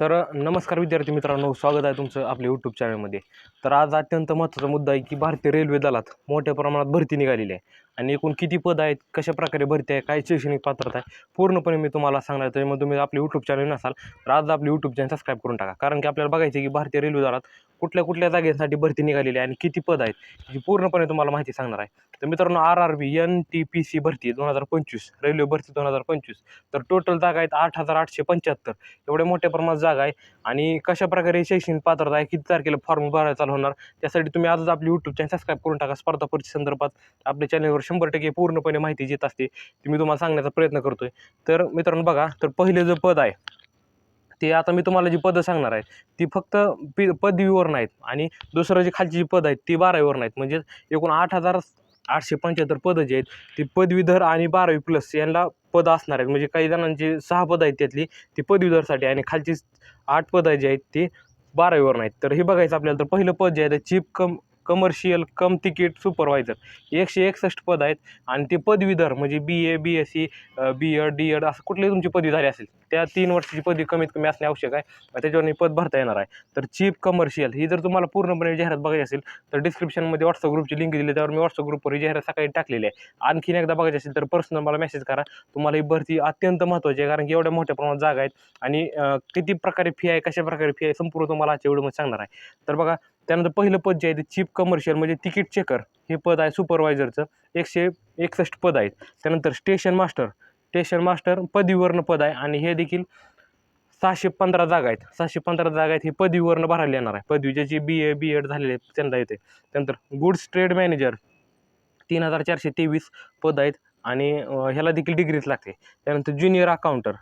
तर नमस्कार विद्यार्थी मित्रांनो स्वागत आहे तुमचं आपल्या यूट्यूब चॅनलमध्ये तर आज अत्यंत महत्त्वाचा मुद्दा आहे की भारतीय रेल्वे दलात मोठ्या प्रमाणात भरती निघालेली आहे. आणि एकूण किती पद आहेत कशा प्रकारे भरती आहे काय शैक्षणिक पात्रता आहे पूर्णपणे मी तुम्हाला सांगणार आहे. मग तुम्ही आपले यूट्यूब चॅनल नसाल तर आज आपले यूट्यूब चॅनल सबस्क्राईब करून टाका. कारण की आपल्याला बघायचं आहे की भारतीय रेल्वे दलात कुठल्या कुठल्या जागेसाठी भरती निघालेली आहे आणि किती पद आहेत ही पूर्णपणे तुम्हाला माहिती सांगणार आहे. तर मित्रांनो R R B N T P C भरती दोन हजार पंचवीस रेल्वे भरती दोन हजार पंचवीस. तर टोटल जागा आहेत आठ हजार आठशे पंच्याहत्तर. एवढ्या मोठ्या प्रमाणात जागा आहे आणि कशा प्रकारे शैक्षणिक पात्रता आहे किती तारखेला फॉर्म भरायला चालू होणार त्यासाठी तुम्ही आजच आपली यूट्यूब चॅनल सबस्क्राईब करून टाका. स्पर्धा परीक्षे संदर्भात आपल्या चॅनलवर शंभर टक्के पूर्णपणे माहिती येत असते ती मी तुम्हाला सांगण्याचा प्रयत्न करतोय. तर मित्रांनो बघा तर पहिले जे पद आहे ते आता मी तुम्हाला जी पदं सांगणार आहे ती फक्त पी पदवीवर नाहीत आणि दुसरं जी खालची जी पदं आहेत ती बारावीवर नाहीत. म्हणजे एकूण आठ हजार आठशे पंच्याहत्तर पदं जी आहेत ती पदवीधर आणि बारावी प्लस यांना पदं असणार आहेत. म्हणजे काही जणांची सहा पदं आहेत त्यातली ती पदवीधरसाठी आणि खालची आठ पदं जी आहेत ती बारावीवर नाहीत. तर हे बघायचं आपल्याला तर पहिलं पद जे आहे ते chief cum commercial cum ticket supervisor एकशे एकसष्ट पद आहेत आणि ते पदवीधर म्हणजे B A B S C B Ed D Ed असं कुठलीही तुमची पदवी झाली असेल त्या तीन वर्षाची पदवी कमीत कमी असणे आवश्यक आहे. त्याच्यावर पद भरता येणार आहे. तर चीफ कमर्शियल ही जर तुम्हाला पूर्णपणे जाहिरात बघायची असेल तर डिस्क्रिप्शनमध्ये व्हॉट्सअप ग्रुपची लिंक दिली त्यावर मी व्हॉट्सअप ग्रुपवर ही जाहिरात सकाळी टाकलेली आहे. आणखीन एकदा बघायची असेल तर पर्सनल मला मेसेज करा. तुम्हाला ही भरती अत्यंत महत्त्वाची आहे कारण की एवढ्या मोठ्या प्रमाणात जागा आहेत आणि किती प्रकारे फी आहे कशा प्रकारे फी आहे संपूर्ण तुम्हाला आजच्या व्हिडिओमध्ये सांगणार आहे. तर बघा त्यानंतर पहिलं पद जे आहे ते चीफ कमर्शियल म्हणजे तिकीट चेकर हे पद आहे सुपरवायझरचं एकशे एकसष्ट पद आहेत. त्यानंतर स्टेशन मास्टर स्टेशन मास्टर पदवीवर्ण पद आहे आणि हे देखील सहाशे पंधरा जागा आहेत. सहाशे पंधरा जागा आहेत हे पदवीवरनं भरायला येणार आहे. पदवीचे जे बी ए बी एड झालेले आहेत त्यांना येते. त्यानंतर गुड्स ट्रेड मॅनेजर तीन हजार चारशे तेवीस पद आहेत आणि ह्याला देखील डिग्रीच लागते. त्यानंतर ज्युनियर अकाउंटर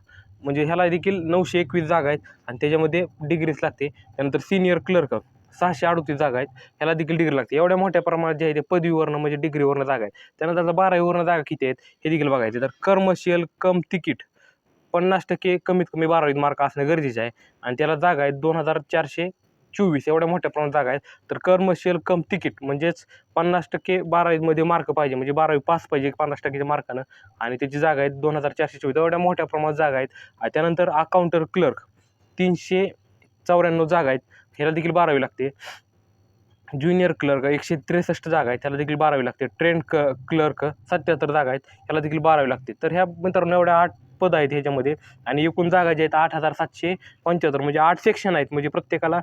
म्हणजे ह्याला देखील नऊशे एकवीस जागा आहेत आणि त्याच्यामध्ये डिग्रीच लागते. त्यानंतर सिनियर क्लर्क सहाशे अडतीस जागा आहेत. ह्याला देखील डिग्री लागते. एवढ्या मोठ्या प्रमाणात जे आहे ते पदवीवरनं म्हणजे डिग्रीवरनं जागा आहेत. त्यानंतर आता बारावीवरनं जागा किती आहेत हे देखील बघायचे. तर कमर्शियल कम तिकीट पन्नास टक्के कमीत कमी बारावीत मार्क असणं गरजेचं आहे. आणि त्याला जागा आहेत दोन हजार चारशे चोवीस एवढ्या मोठ्या प्रमाणात जागा आहेत. तर कमर्शियल कम तिकीट म्हणजेच पन्नास टक्के बारावीमध्ये मार्क पाहिजे. म्हणजे बारावी पास पाहिजे पन्नास टक्केच्या मार्कानं आणि त्याची जागा आहेत दोन हजार चारशे चोवीस एवढ्या मोठ्या प्रमाणात जागा आहेत. आणि त्यानंतर अकाउंटर क्लर्क तीनशे चौऱ्याण्णव जागा आहेत. ह्याला देखील बारावी लागते. ज्युनियर क्लर्क एकशे त्रेसष्ट जागा आहेत त्याला देखील बारावी लागते. ट्रेंड क क्लर्क सत्याहत्तर जागा आहेत ह्याला देखील बारावी लागते. तर ह्या मित्रांनो एवढ्या आठ पद आहेत ह्याच्यामध्ये. आणि एकूण जागा ज्या आहेत आठ हजार सातशे पंच्याहत्तर. म्हणजे आठ सेक्शन आहेत. म्हणजे प्रत्येकाला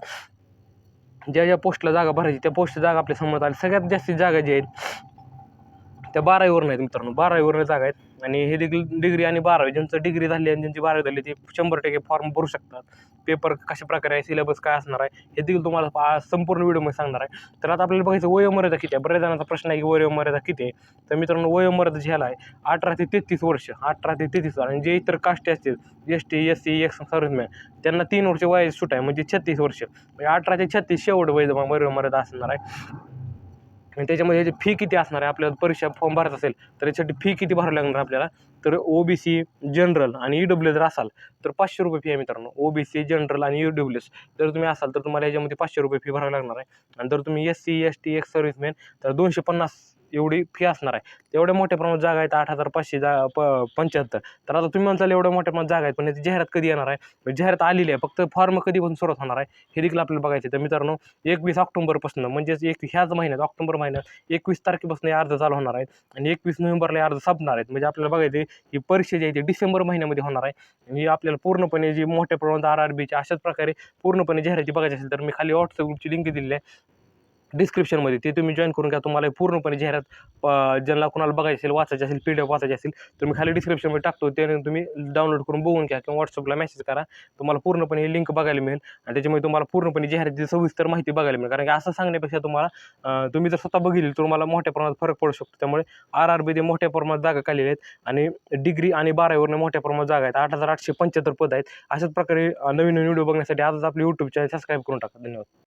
ज्या ज्या पोस्टला जागा भरायची त्या पोस्ट जागा आपल्यासमोर आल्या सगळ्यात जास्तीत जागा ज्या आहेत त्या बारावीवर आहेत मित्रांनो. बारावीवरून जागा आहेत. आणि हे देखील डिग्री आणि बारावी ज्यांचं डिग्री झाली आणि ज्यांची बारावी झाली ते शंभर टक्के फॉर्म भरू शकतात. पेपर कशा प्रकारे आहे सिलेबस काय असणार आहे हे देखील तुम्हाला संपूर्ण व्हिडिओमध्ये सांगणार आहे. तर आता आपल्याला बघायचं वयोमर्यादा किती आहे? बऱ्याच जणांचा प्रश्न आहे की वयोमर्यादा किती आहे? तर मित्रांनो वयोमर्यादा ह्याला आहे अठरा ते तेहतीस वर्ष. अठरा ते तेहतीस आणि जे इतर काष्टी असतील S T S C ex serviceman त्यांना तीन वर्ष वय सूट आहे म्हणजे छत्तीस वर्ष. म्हणजे अठरा ते छत्तीस शेवट वय वयोमर्यादा असणार आहे. आणि त्याच्यामध्ये याची फी किती असणार आहे? आपल्याला परीक्षा फॉर्म भरायचा असेल तर याच्यासाठी फी किती भरावी लागणार आपल्याला? तर ओ बी सी जनरल आणि ई डब्ल्यू जर असाल तर पाचशे रुपये फी आहे मित्रांनो. ओ बी सी जनरल आणि ई डब्ल्यू एस जर तुम्ही असाल तर तुम्हाला याच्यामध्ये पाचशे रुपये फी भरावी लागणार आहे. आणि जर तुम्ही S C S T ex serviceman तर दोनशे पन्नास एवढी फी असणार आहे. तेवढ्या मोठ्या प्रमाणात जागा आहेत आठ हजार पाचशे जा प पंच्याहत्तर. तर आता तुम्ही म्हणताल एवढ्या मोठ्या प्रमाणात जागा आहेत पण याची जाहिरात कधी येणार आहे? म्हणजे जाहिरात आलेली आहे फक्त फॉर्म कधीपासून सुरुवात होणार आहे हे देखील आपल्याला बघायचं तर मित्रांनो एकवीस ऑक्टोबरपासून म्हणजेच एक ह्याच महिन्यात ऑक्टोबर महिन्यात एकवीस तारखेपासून हे अर्ज चालू होणार आहेत आणि एकवीस नोव्हेंबरला अर्ज संपणार आहेत. म्हणजे आपल्याला बघायचं ही परीक्षा जी आहे ती डिसेंबर महिन्यामध्ये होणार आहे. आणि ही आपल्याला पूर्णपणे जी मोठ्या प्रमाणात आर आर बीची अशाच प्रकारे पूर्णपणे जाहिराती बघायची असेल तर मी खाली व्हॉट्सअप ग्रुपची लिंक दिलेली आहे. डिस्क्रिप्शनमध्ये ते तुम्ही जॉईन करून घ्या. तुम्हाला पूर्णपणे जाहिरात ज्यांना कोणाला बघायची असेल वाचायची असेल पी डी एफ वाचायची असेल तर मी खाली डिस्क्रिप्शनमध्ये टाकतो. ते तुम्ही डाउनलोड करून बघून घ्या किंवा व्हॉट्सअपला मेसेज करा. तुम्हाला पूर्णपणे लिंक बघायला मिळेल आणि त्याच्यामुळे तुम्हाला पूर्णपणे जाहिरातीची सविस्तर माहिती बघायला मिळेल. कारण की असं सांगण्यापेक्षा तुम्हाला तुम्ही जर स्वतः बघितली तर तुम्हाला मोठ्या प्रमाणात फरक पडू शकतो. त्यामुळे आर आर बीमध्ये मोठ्या प्रमाणात जागा काढलेल्या आहेत आणि डिग्री आणि बारावीवरनं मोठ्या प्रमाणात जागा आहेत. आठ हजार आठशे पंच्याहत्तर पद आहेत. अशाच प्रकारे नवीन नवीन व्हिडिओ बघण्यासाठी आजच आपले यूट्यूब चॅनल सबस्क्राईब करून टाका. धन्यवाद.